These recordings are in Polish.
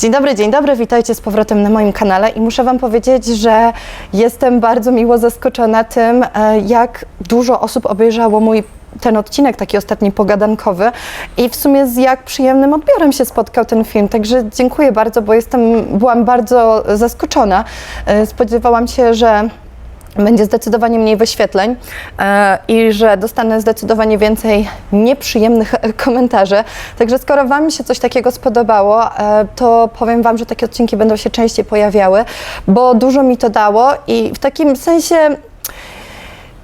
Dzień dobry, dzień dobry, witajcie z powrotem na moim kanale i muszę Wam powiedzieć, że jestem bardzo miło zaskoczona tym, e, jak dużo osób obejrzało mój ten odcinek, taki ostatni pogadankowy i w sumie z jak przyjemnym odbiorem się spotkał ten film, także dziękuję bardzo, bo jestem, byłam bardzo zaskoczona. E, Spodziewałam się, że będzie zdecydowanie mniej wyświetleń e, i że dostanę zdecydowanie więcej nieprzyjemnych komentarzy. Także skoro Wam się coś takiego spodobało, e, to powiem Wam, że takie odcinki będą się częściej pojawiały, bo dużo mi to dało i w takim sensie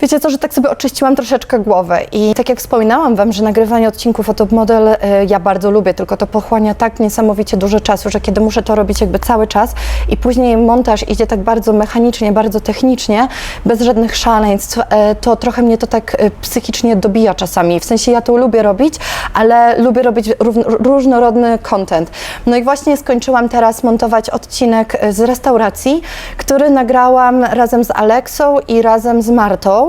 Wiecie co, że tak sobie oczyściłam troszeczkę głowę i tak jak wspominałam Wam, że nagrywanie odcinków o Top Model y, ja bardzo lubię, tylko to pochłania tak niesamowicie dużo czasu, że kiedy muszę to robić jakby cały czas i później montaż idzie tak bardzo mechanicznie, bardzo technicznie, bez żadnych szaleństw, y, to trochę mnie to tak y, psychicznie dobija czasami. W sensie ja to lubię robić, ale lubię robić równ- różnorodny content. No i właśnie skończyłam teraz montować odcinek y, z restauracji, który nagrałam razem z Aleksą i razem z Martą.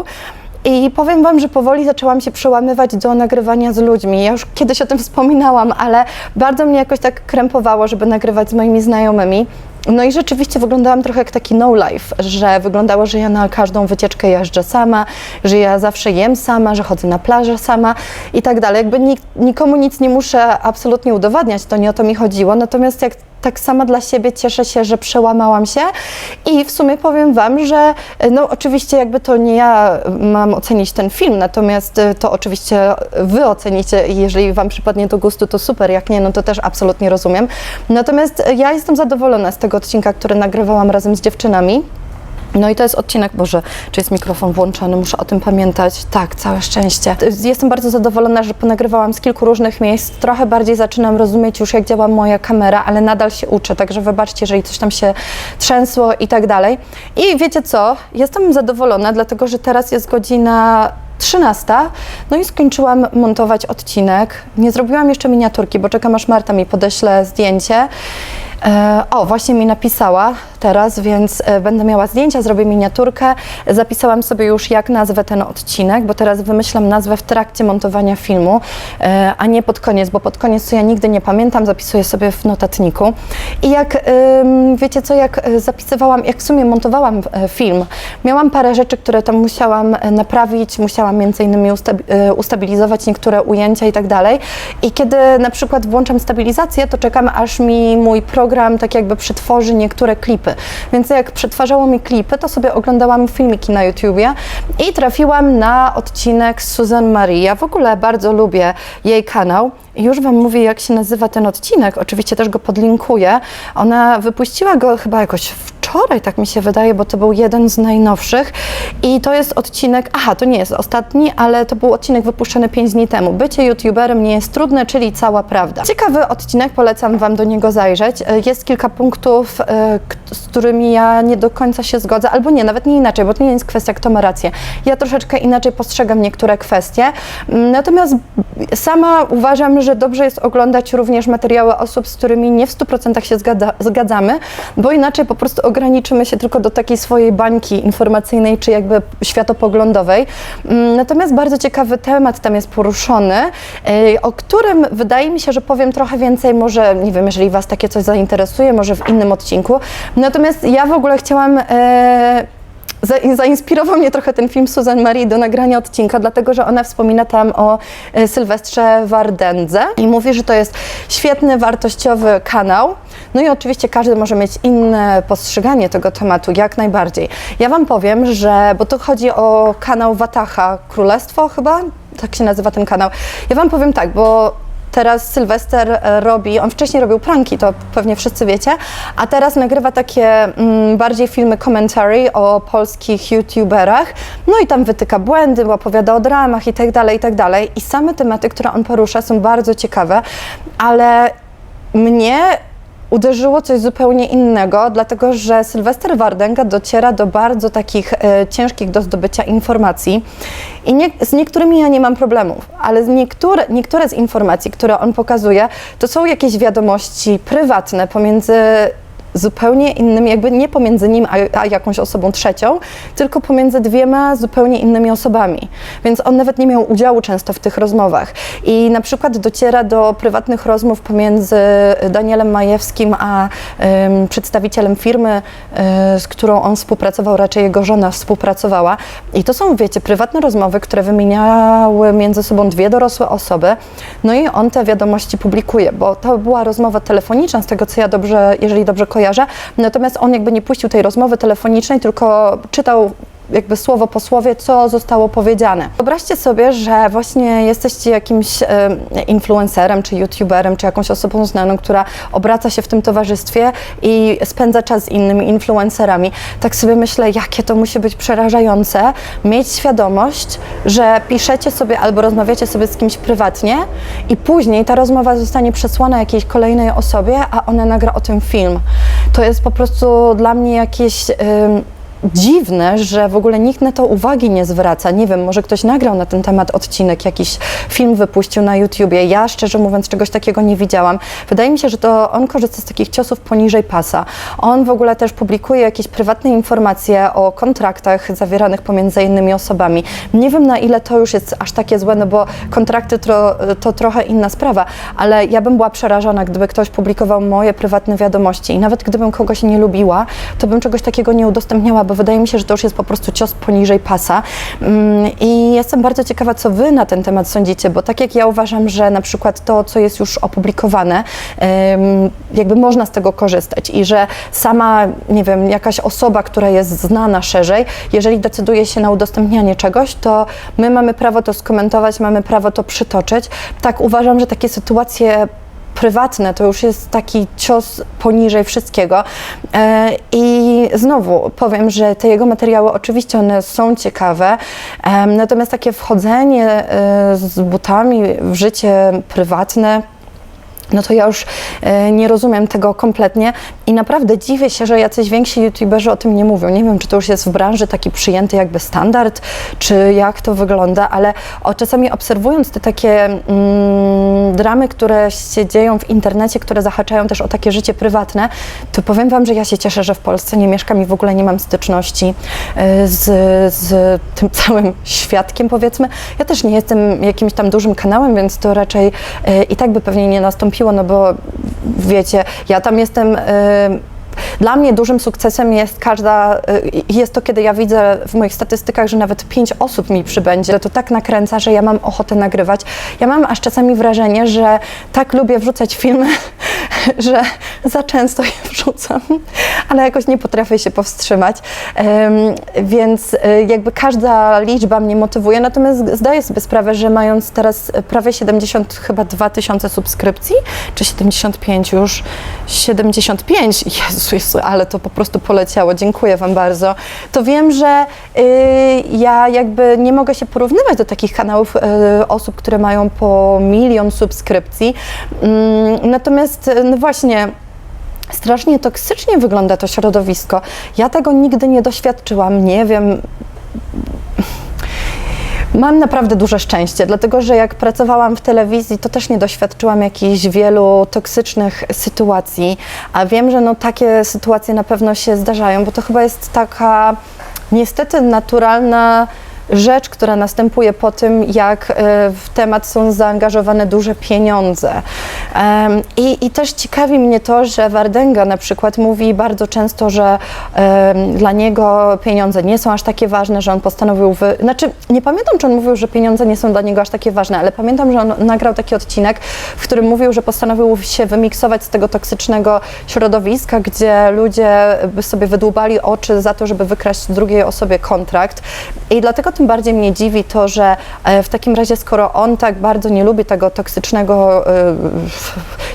I powiem Wam, że powoli zaczęłam się przełamywać do nagrywania z ludźmi. Ja już kiedyś o tym wspominałam, ale bardzo mnie jakoś tak krępowało, żeby nagrywać z moimi znajomymi. No i rzeczywiście wyglądałam trochę jak taki no life, że wyglądało, że ja na każdą wycieczkę jeżdżę sama, że ja zawsze jem sama, że chodzę na plażę sama i tak dalej. Jakby nik- nikomu nic nie muszę absolutnie udowadniać, to nie o to mi chodziło. Natomiast jak tak sama dla siebie cieszę się, że przełamałam się i w sumie powiem Wam, że no oczywiście jakby to nie ja mam ocenić ten film, natomiast y, to oczywiście Wy ocenicie i jeżeli Wam przypadnie do gustu, to super, jak nie, no to też absolutnie rozumiem. Natomiast ja jestem zadowolona z tego odcinka, który nagrywałam razem z dziewczynami. No i to jest odcinek, Boże, czy jest mikrofon włączony, muszę o tym pamiętać. Tak, całe szczęście. Jestem bardzo zadowolona, że ponagrywałam z kilku różnych miejsc. Trochę bardziej zaczynam rozumieć już, jak działa moja kamera, ale nadal się uczę, także wybaczcie, jeżeli coś tam się trzęsło i tak dalej. I wiecie co? Jestem zadowolona, dlatego że teraz jest godzina 13. No i skończyłam montować odcinek. Nie zrobiłam jeszcze miniaturki, bo czekam aż Marta mi podeśle zdjęcie. E, o, właśnie mi napisała teraz, więc e, będę miała zdjęcia, zrobię miniaturkę. Zapisałam sobie już, jak nazwę ten odcinek, bo teraz wymyślam nazwę w trakcie montowania filmu, e, a nie pod koniec, bo pod koniec to ja nigdy nie pamiętam, zapisuję sobie w notatniku. I jak wiecie co, jak zapisywałam, jak w sumie montowałam film, miałam parę rzeczy, które tam musiałam naprawić, musiałam między innymi ustabi- ustabilizować niektóre ujęcia i tak dalej. I kiedy na przykład włączam stabilizację, to czekam, aż mi mój program tak jakby przetworzy niektóre klipy. Więc jak przetwarzało mi klipy, to sobie oglądałam filmiki na YouTubie i trafiłam na odcinek z Susan Marie. Ja w ogóle bardzo lubię jej kanał. Już Wam mówię, jak się nazywa ten odcinek. Oczywiście też go podlinkuję. Ona wypuściła go chyba jakoś wczoraj, tak mi się wydaje, bo to był jeden z najnowszych. I to jest odcinek, aha, to nie jest ostatni, ale to był odcinek wypuszczony 5 dni temu. Bycie YouTuberem nie jest trudne, czyli cała prawda. Ciekawy odcinek, polecam Wam do niego zajrzeć. E, Jest kilka punktów, e, z którymi ja nie do końca się zgodzę, albo nie, nawet nie inaczej, bo to nie jest kwestia, kto ma rację. Ja troszeczkę inaczej postrzegam niektóre kwestie. Mm, Natomiast sama uważam, że dobrze jest oglądać również materiały osób, z którymi nie w 100% się zgadza, zgadzamy, bo inaczej po prostu ograniczymy się tylko do takiej swojej bańki informacyjnej czy jakby światopoglądowej. Mm, Natomiast bardzo ciekawy temat tam jest poruszony, yy, o którym wydaje mi się, że powiem trochę więcej, może nie wiem, jeżeli Was takie coś zainteresuje, może w innym odcinku. Natomiast ja w ogóle chciałam. za- Zainspirował mnie trochę ten film Susan Marie do nagrania odcinka, dlatego że ona wspomina tam o e, Sylwestrze Wardędze i mówi, że to jest świetny, wartościowy kanał. No i oczywiście każdy może mieć inne postrzeganie tego tematu, jak najbardziej. Ja Wam powiem, że, bo tu chodzi o kanał Wataha Królestwo chyba, tak się nazywa ten kanał. Ja Wam powiem tak, bo Teraz Sylwester e, robi, on wcześniej robił pranki, to pewnie wszyscy wiecie, a teraz nagrywa takie mm, bardziej filmy commentary o polskich youtuberach, no i tam wytyka błędy, opowiada o dramach i tak dalej, i tak dalej. I same tematy, które on porusza są bardzo ciekawe, ale mnie uderzyło coś zupełnie innego, dlatego że Sylwester Wardęga dociera do bardzo takich e, ciężkich do zdobycia informacji. I nie, z niektórymi ja nie mam problemów, ale niektóre, niektóre z informacji, które on pokazuje, to są jakieś wiadomości prywatne pomiędzy zupełnie innym, jakby nie pomiędzy nim a, a jakąś osobą trzecią, tylko pomiędzy dwiema zupełnie innymi osobami. Więc on nawet nie miał udziału często w tych rozmowach. I na przykład dociera do prywatnych rozmów pomiędzy Danielem Majewskim a em, przedstawicielem firmy, e, z którą on współpracował, raczej jego żona współpracowała. I to są, wiecie, prywatne rozmowy, które wymieniały między sobą dwie dorosłe osoby. No i on te wiadomości publikuje, bo to była rozmowa telefoniczna, z tego co ja dobrze, jeżeli dobrze kojarzę. Natomiast on jakby nie puścił tej rozmowy telefonicznej, tylko czytał jakby słowo po słowie, co zostało powiedziane. Wyobraźcie sobie, że właśnie jesteście jakimś e, influencerem, czy youtuberem, czy jakąś osobą znaną, która obraca się w tym towarzystwie i spędza czas z innymi influencerami. Tak sobie myślę, jakie to musi być przerażające, mieć świadomość, że piszecie sobie albo rozmawiacie sobie z kimś prywatnie i później ta rozmowa zostanie przesłana jakiejś kolejnej osobie, a ona nagra o tym film. To jest po prostu dla mnie jakieś... dziwne, że w ogóle nikt na to uwagi nie zwraca. Nie wiem, może ktoś nagrał na ten temat odcinek, jakiś film wypuścił na YouTubie. Ja szczerze mówiąc czegoś takiego nie widziałam. Wydaje mi się, że to on korzysta z takich ciosów poniżej pasa. On w ogóle też publikuje jakieś prywatne informacje o kontraktach zawieranych pomiędzy innymi osobami. Nie wiem na ile to już jest aż takie złe, no bo kontrakty to, to trochę inna sprawa, ale ja bym była przerażona, gdyby ktoś publikował moje prywatne wiadomości i nawet gdybym kogoś nie lubiła, to bym czegoś takiego nie udostępniała, bo wydaje mi się, że to już jest po prostu cios poniżej pasa. Mm, I jestem bardzo ciekawa, co Wy na ten temat sądzicie, bo tak jak ja uważam, że na przykład to, co jest już opublikowane, jakby można z tego korzystać i że sama, nie wiem, jakaś osoba, która jest znana szerzej, jeżeli decyduje się na udostępnianie czegoś, to my mamy prawo to skomentować, mamy prawo to przytoczyć. Tak uważam, że takie sytuacje prywatne to już jest taki cios poniżej wszystkiego. E, I znowu powiem, że te jego materiały oczywiście one są ciekawe, natomiast takie wchodzenie e, z butami w życie prywatne. No to ja już e, nie rozumiem tego kompletnie i naprawdę dziwię się, że jacyś więksi youtuberzy o tym nie mówią. Nie wiem, czy to już jest w branży taki przyjęty jakby standard, czy jak to wygląda, ale o, czasami obserwując te takie mm, dramy, które się dzieją w internecie, które zahaczają też o takie życie prywatne, to powiem Wam, że ja się cieszę, że w Polsce nie mieszkam i w ogóle nie mam styczności e, z, z tym całym świadkiem, powiedzmy. Ja też nie jestem jakimś tam dużym kanałem, więc to raczej e, i tak by pewnie nie nastąpiło, no bo wiecie, ja tam jestem. e, Dla mnie dużym sukcesem jest każda, y, jest to, kiedy ja widzę w moich statystykach, że nawet pięć osób mi przybędzie. To tak nakręca, że ja mam ochotę nagrywać. Ja mam aż czasami wrażenie, że tak lubię wrzucać filmy, że za często je wrzucam, ale jakoś nie potrafię się powstrzymać. Więc y, jakby każda liczba mnie motywuje, natomiast zdaję sobie sprawę, że mając teraz prawie 70, chyba 2000 subskrypcji, czy 75 już, 75, Jezu, Ale to po prostu poleciało, dziękuję Wam bardzo, to wiem, że y, ja jakby nie mogę się porównywać do takich kanałów y, osób, które mają po milion subskrypcji, Mm, natomiast y, no właśnie, Strasznie toksycznie wygląda to środowisko. Ja tego nigdy nie doświadczyłam, nie wiem. Mam naprawdę duże szczęście, dlatego że jak pracowałam w telewizji, to też nie doświadczyłam jakichś wielu toksycznych sytuacji, a wiem, że no takie sytuacje na pewno się zdarzają, bo to chyba jest taka niestety naturalna rzecz, która następuje po tym, jak e, w temat są zaangażowane duże pieniądze. I, I też ciekawi mnie to, że Wardenga na przykład mówi bardzo często, że dla niego pieniądze nie są aż takie ważne, że on postanowił, wy... znaczy nie pamiętam, czy on mówił, że pieniądze nie są dla niego aż takie ważne, ale pamiętam, że on nagrał taki odcinek, w którym mówił, że postanowił się wymiksować z tego toksycznego środowiska, gdzie ludzie sobie wydłubali oczy za to, żeby wykraść drugiej osobie kontrakt. I dlatego tym bardziej mnie dziwi to, że e, w takim razie, skoro on tak bardzo nie lubi tego toksycznego e,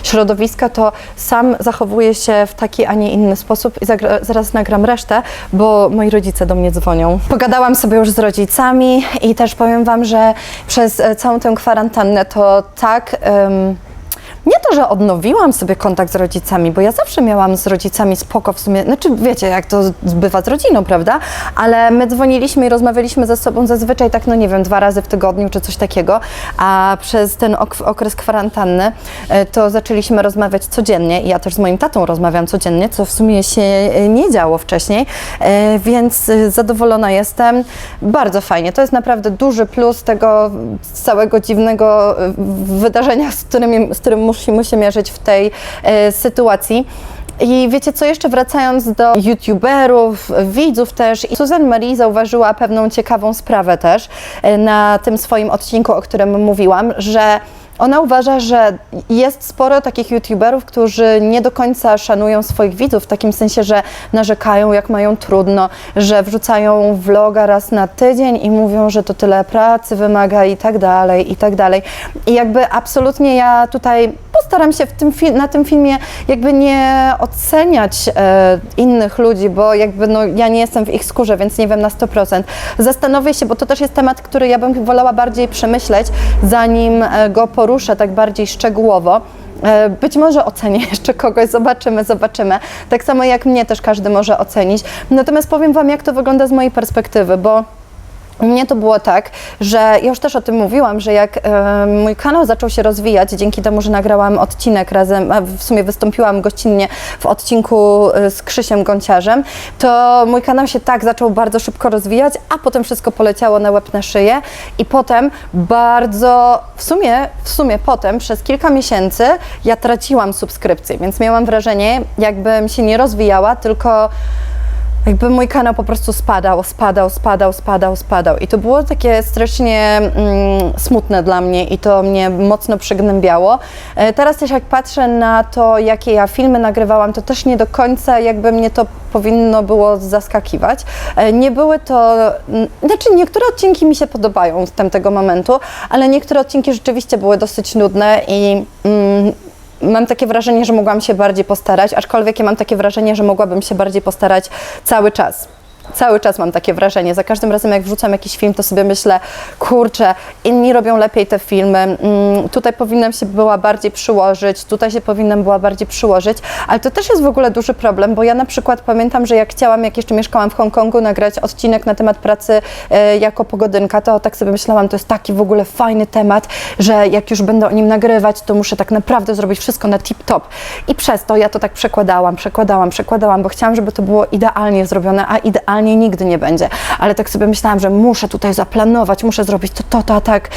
środowiska, to sam zachowuje się w taki, a nie inny sposób i zaraz nagram resztę, bo moi rodzice do mnie dzwonią. Pogadałam sobie już z rodzicami i też powiem Wam, że przez e, całą tę kwarantannę to tak... em, nie to, że odnowiłam sobie kontakt z rodzicami, bo ja zawsze miałam z rodzicami spoko w sumie, znaczy wiecie, jak to bywa z rodziną, prawda? Ale my dzwoniliśmy i rozmawialiśmy ze sobą zazwyczaj tak, no nie wiem, dwa razy w tygodniu czy coś takiego, a przez ten ok- okres kwarantanny e, to zaczęliśmy rozmawiać codziennie i ja też z moim tatą rozmawiam codziennie, co w sumie się e, nie działo wcześniej, e, więc zadowolona jestem. Bardzo fajnie. To jest naprawdę duży plus tego całego dziwnego wydarzenia, z którym, z którym musimy się mierzyć w tej e, sytuacji. I wiecie co, jeszcze wracając do youtuberów, widzów też, Susan Marie zauważyła pewną ciekawą sprawę też e, na tym swoim odcinku, o którym mówiłam, że ona uważa, że jest sporo takich youtuberów, którzy nie do końca szanują swoich widzów, w takim sensie, że narzekają, jak mają trudno, że wrzucają vloga raz na tydzień i mówią, że to tyle pracy wymaga i tak dalej, i tak dalej. I jakby absolutnie ja tutaj postaram się w tym na tym filmie jakby nie oceniać e, innych ludzi, bo jakby no, ja nie jestem w ich skórze, więc nie wiem na 100%. Zastanowię się, bo to też jest temat, który ja bym wolała bardziej przemyśleć, zanim e, go poruszę tak bardziej szczegółowo. E, Być może ocenię jeszcze kogoś, zobaczymy, zobaczymy. Tak samo jak mnie też każdy może ocenić. Natomiast powiem Wam, jak to wygląda z mojej perspektywy, bo u mnie to było tak, że ja już też o tym mówiłam, że jak e, mój kanał zaczął się rozwijać, dzięki temu, że nagrałam odcinek razem, a w sumie wystąpiłam gościnnie w odcinku e, z Krzysiem Gąciarzem, to mój kanał się tak zaczął bardzo szybko rozwijać, a potem wszystko poleciało na łeb na szyję i potem bardzo, w sumie, w sumie potem przez kilka miesięcy ja traciłam subskrypcje, więc miałam wrażenie, jakbym się nie rozwijała, tylko jakby mój kanał po prostu spadał, spadał, spadał, spadał, spadał. I to było takie strasznie mm, smutne dla mnie i to mnie mocno przygnębiało. E, teraz też jak patrzę na to, jakie ja filmy nagrywałam, to też nie do końca jakby mnie to powinno było zaskakiwać. E, nie były to, znaczy niektóre odcinki mi się podobają z tamtego momentu, ale niektóre odcinki rzeczywiście były dosyć nudne i mm, mam takie wrażenie, że mogłam się bardziej postarać, aczkolwiek ja mam takie wrażenie, że mogłabym się bardziej postarać cały czas. Cały czas mam takie wrażenie. Za każdym razem, jak wrzucam jakiś film, to sobie myślę, kurczę, inni robią lepiej te filmy. Mm, tutaj powinnam się była bardziej przyłożyć, tutaj się powinnam była bardziej przyłożyć, ale to też jest w ogóle duży problem, bo ja na przykład pamiętam, że jak chciałam, jak jeszcze mieszkałam w Hongkongu, nagrać odcinek na temat pracy e, jako pogodynka, to tak sobie myślałam, to jest taki w ogóle fajny temat, że jak już będę o nim nagrywać, to muszę tak naprawdę zrobić wszystko na tip-top. I przez to ja to tak przekładałam, przekładałam, przekładałam, bo chciałam, żeby to było idealnie zrobione, a idealnie nigdy nie będzie. Ale tak sobie myślałam, że muszę tutaj zaplanować, muszę zrobić to, to, to, tak.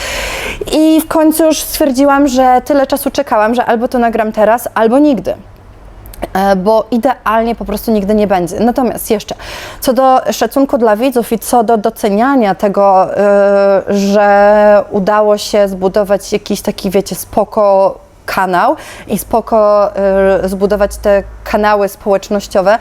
I w końcu już stwierdziłam, że tyle czasu czekałam, że albo to nagram teraz, albo nigdy E, bo idealnie po prostu nigdy nie będzie. Natomiast jeszcze, co do szacunku dla widzów i co do doceniania tego, e, że udało się zbudować jakiś taki, wiecie, spoko kanał i spoko e, zbudować te kanały społecznościowe,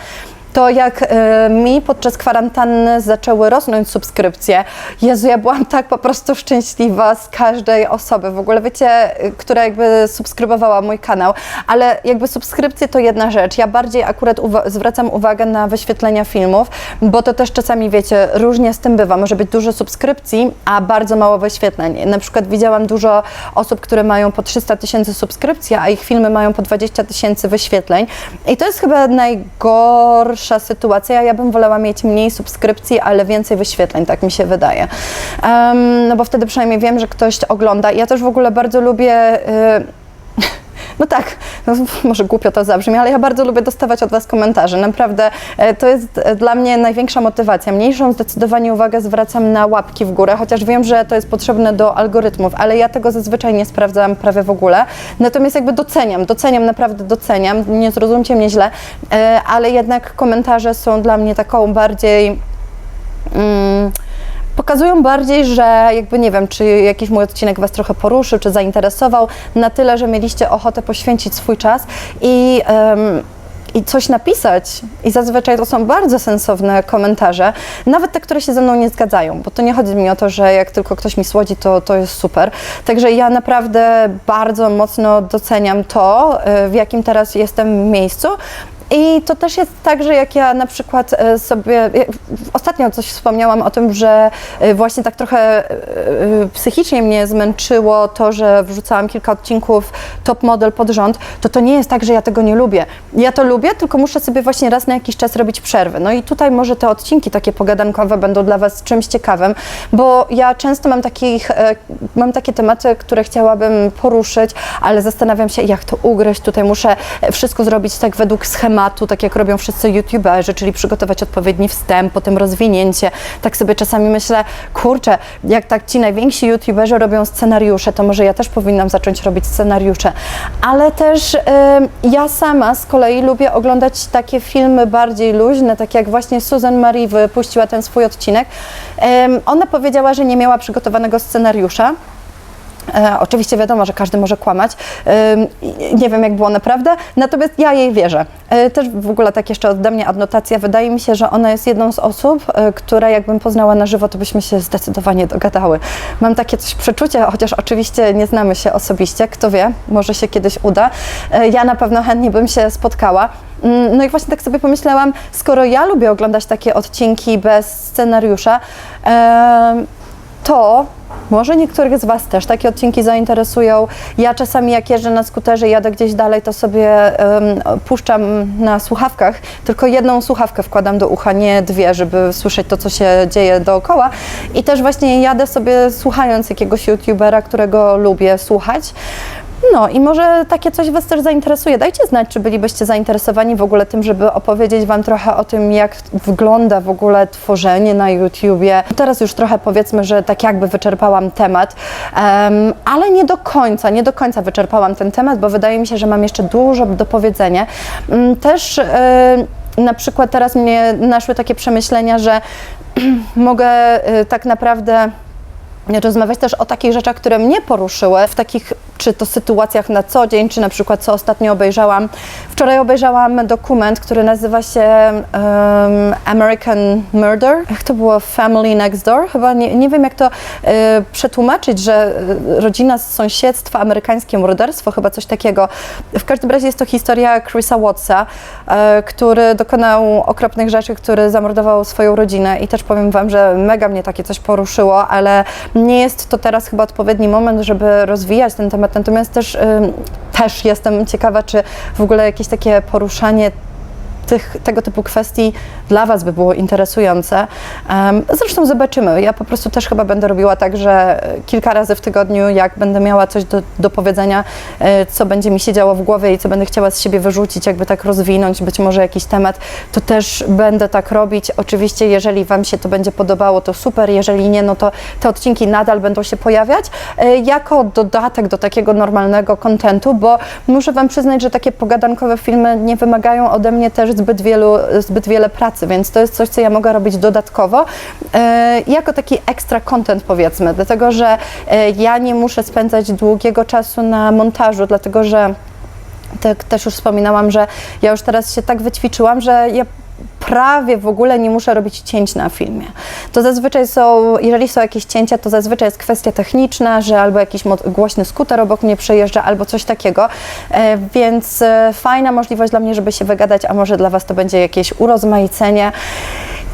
to jak e, mi podczas kwarantanny zaczęły rosnąć subskrypcje, Jezu, ja byłam tak po prostu szczęśliwa z każdej osoby, w ogóle wiecie, y, która jakby subskrybowała mój kanał, ale jakby subskrypcje to jedna rzecz, ja bardziej akurat uwa- zwracam uwagę na wyświetlenia filmów, bo to też czasami, wiecie, różnie z tym bywa, może być dużo subskrypcji, a bardzo mało wyświetleń. Na przykład widziałam dużo osób, które mają po 300 tysięcy subskrypcji, a ich filmy mają po 20 tysięcy wyświetleń. I to jest chyba najgorsza sytuacja. Ja bym wolała mieć mniej subskrypcji, ale więcej wyświetleń, tak mi się wydaje. Em, no bo wtedy przynajmniej wiem, że ktoś ogląda. Ja też w ogóle bardzo lubię. y, no tak, no, może głupio to zabrzmi, ale ja bardzo lubię dostawać od Was komentarze. Naprawdę e, to jest e, dla mnie największa motywacja. Mniejszą zdecydowanie uwagę zwracam na łapki w górę, chociaż wiem, że to jest potrzebne do algorytmów, ale ja tego zazwyczaj nie sprawdzam prawie w ogóle. Natomiast jakby doceniam, doceniam, naprawdę doceniam, nie zrozumcie mnie źle, e, ale jednak komentarze są dla mnie taką bardziej. Mm, pokazują bardziej, że jakby nie wiem, czy jakiś mój odcinek Was trochę poruszył, czy zainteresował na tyle, że mieliście ochotę poświęcić swój czas i, em, i coś napisać. I zazwyczaj to są bardzo sensowne komentarze, nawet te, które się ze mną nie zgadzają, bo to nie chodzi mi o to, że jak tylko ktoś mi słodzi, to, to jest super. Także ja naprawdę bardzo mocno doceniam to, y, w jakim teraz jestem miejscu I to też jest tak, że jak ja na przykład e, sobie, ja ostatnio coś wspomniałam o tym, że e, właśnie tak trochę e, e, psychicznie mnie zmęczyło to, że wrzucałam kilka odcinków top model pod rząd, to to nie jest tak, że ja tego nie lubię. Ja to lubię, tylko muszę sobie właśnie raz na jakiś czas robić przerwy. No i tutaj może te odcinki takie pogadankowe będą dla Was czymś ciekawym, bo ja często mam takich, e, mam takie tematy, które chciałabym poruszyć, ale zastanawiam się, jak to ugryźć. Tutaj muszę e, wszystko zrobić tak według schematu, tak jak robią wszyscy youtuberzy, czyli przygotować odpowiedni wstęp, potem rozwinięcie. Tak sobie czasami myślę, kurczę, jak tak ci najwięksi youtuberzy robią scenariusze, to może ja też powinnam zacząć robić scenariusze. Ale też e, ja sama z kolei lubię oglądać takie filmy bardziej luźne, tak jak właśnie Susan Marie wypuściła ten swój odcinek. Em, Ona powiedziała, że nie miała przygotowanego scenariusza. E, oczywiście wiadomo, że każdy może kłamać. Nie wiem, jak było naprawdę, natomiast ja jej wierzę. E, też w ogóle tak jeszcze ode mnie adnotacja. Wydaje mi się, że ona jest jedną z osób, e, które jakbym poznała na żywo, to byśmy się zdecydowanie dogadały. Mam takie coś przeczucie, chociaż oczywiście nie znamy się osobiście. Kto wie, może się kiedyś uda. Ja na pewno chętnie bym się spotkała. Mm, No i właśnie tak sobie pomyślałam, skoro ja lubię oglądać takie odcinki bez scenariusza, to może niektórych z Was też takie odcinki zainteresują. Ja czasami jak jeżdżę na skuterze i jadę gdzieś dalej, to sobie em, puszczam na słuchawkach, tylko jedną słuchawkę wkładam do ucha, nie dwie, żeby słyszeć to, co się dzieje dookoła. I też właśnie jadę sobie słuchając jakiegoś youtubera, którego lubię słuchać. No i może takie coś Was też zainteresuje. Dajcie znać, czy bylibyście zainteresowani w ogóle tym, żeby opowiedzieć Wam trochę o tym, jak wygląda w ogóle tworzenie na YouTubie. Teraz już trochę powiedzmy, że tak jakby wyczerpałam temat, em, ale nie do końca, nie do końca wyczerpałam ten temat, bo wydaje mi się, że mam jeszcze dużo do powiedzenia. Mm, Też e, na przykład teraz mnie naszły takie przemyślenia, że mogę e, tak naprawdę rozmawiać też o takich rzeczach, które mnie poruszyły, w takich czy to sytuacjach na co dzień, czy na przykład co ostatnio obejrzałam. Wczoraj obejrzałam dokument, który nazywa się em, American Murder. Jak to było? Family Next Door? Chyba nie, nie wiem jak to e, przetłumaczyć, że e, rodzina z sąsiedztwa, amerykańskie morderstwo, chyba coś takiego. W każdym razie jest to historia Chrisa Wattsa, e, który dokonał okropnych rzeczy, który zamordował swoją rodzinę i też powiem Wam, że mega mnie takie coś poruszyło, ale nie jest to teraz chyba odpowiedni moment, żeby rozwijać ten temat, natomiast też, też jestem ciekawa, czy w ogóle jakieś takie poruszanie tych, tego typu kwestii dla Was by było interesujące. Zresztą zobaczymy. Ja po prostu też chyba będę robiła tak, że kilka razy w tygodniu, jak będę miała coś do, do powiedzenia, e, co będzie mi się działo w głowie i co będę chciała z siebie wyrzucić, jakby tak rozwinąć być może jakiś temat, to też będę tak robić. Oczywiście, jeżeli Wam się to będzie podobało, to super. Jeżeli nie, no to te odcinki nadal będą się pojawiać e, jako dodatek do takiego normalnego kontentu, bo muszę Wam przyznać, że takie pogadankowe filmy nie wymagają ode mnie też zbyt, wielu, zbyt wiele pracy, więc to jest coś, co ja mogę robić dodatkowo, e, jako taki ekstra content powiedzmy, dlatego że e, ja nie muszę spędzać długiego czasu na montażu, dlatego że tak też już wspominałam, że ja już teraz się tak wyćwiczyłam, że ja prawie w ogóle nie muszę robić cięć na filmie. To zazwyczaj są, jeżeli są jakieś cięcia, to zazwyczaj jest kwestia techniczna, że albo jakiś głośny skuter obok mnie przejeżdża, albo coś takiego, e, więc e, fajna możliwość dla mnie, żeby się wygadać, a może dla Was to będzie jakieś urozmaicenie.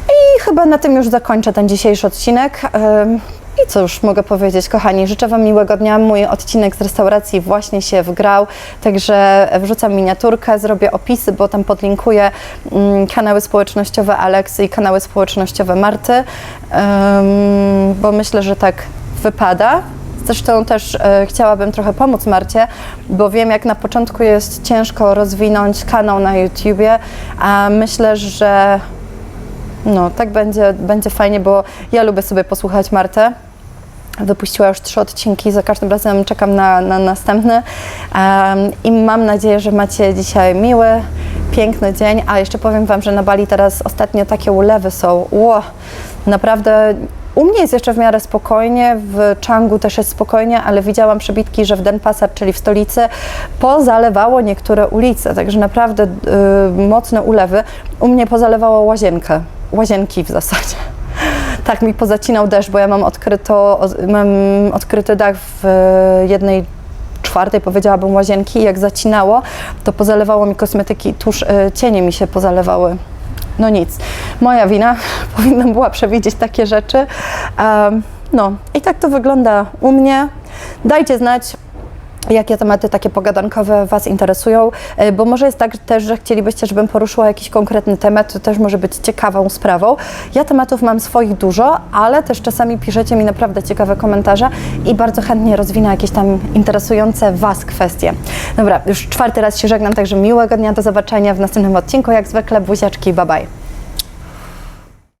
I chyba na tym już zakończę ten dzisiejszy odcinek. Ym, I już mogę powiedzieć, kochani, życzę Wam miłego dnia. Mój odcinek z restauracji właśnie się wgrał, także wrzucam miniaturkę, zrobię opisy, bo tam podlinkuję mm, kanały społecznościowe Aleksy i kanały społecznościowe Marty, bo myślę, że tak wypada. Zresztą też e, chciałabym trochę pomóc Marcie, bo wiem, jak na początku jest ciężko rozwinąć kanał na YouTubie, a myślę, że no, tak będzie, będzie fajnie, bo ja lubię sobie posłuchać Martę. Wypuściła już trzy odcinki, za każdym razem czekam na, na następny. Em, i mam nadzieję, że macie dzisiaj miły, piękny dzień, a jeszcze powiem Wam, że na Bali teraz ostatnio takie ulewy są, Ło, naprawdę u mnie jest jeszcze w miarę spokojnie, w Changu też jest spokojnie, ale widziałam przebitki, że w Denpasar, czyli w stolicy, pozalewało niektóre ulice, także naprawdę y, mocne ulewy. U mnie pozalewało łazienkę, łazienki w zasadzie. Tak mi pozacinał deszcz, bo ja mam, odkryto, mam odkryty dach w e, jednej czwartej, powiedziałabym, łazienki i jak zacinało, to pozalewało mi kosmetyki, tuż y, cienie mi się pozalewały. No nic, moja wina, powinnam była przewidzieć takie rzeczy. No i tak to wygląda u mnie. Dajcie znać, jakie tematy takie pogadankowe Was interesują, e, bo może jest tak też, że chcielibyście, żebym poruszyła jakiś konkretny temat, to też może być ciekawą sprawą. Ja tematów mam swoich dużo, ale też czasami piszecie mi naprawdę ciekawe komentarze i bardzo chętnie rozwinę jakieś tam interesujące Was kwestie. Dobra, już czwarty raz się żegnam, także miłego dnia, do zobaczenia w następnym odcinku, jak zwykle buziaczki, bye bye.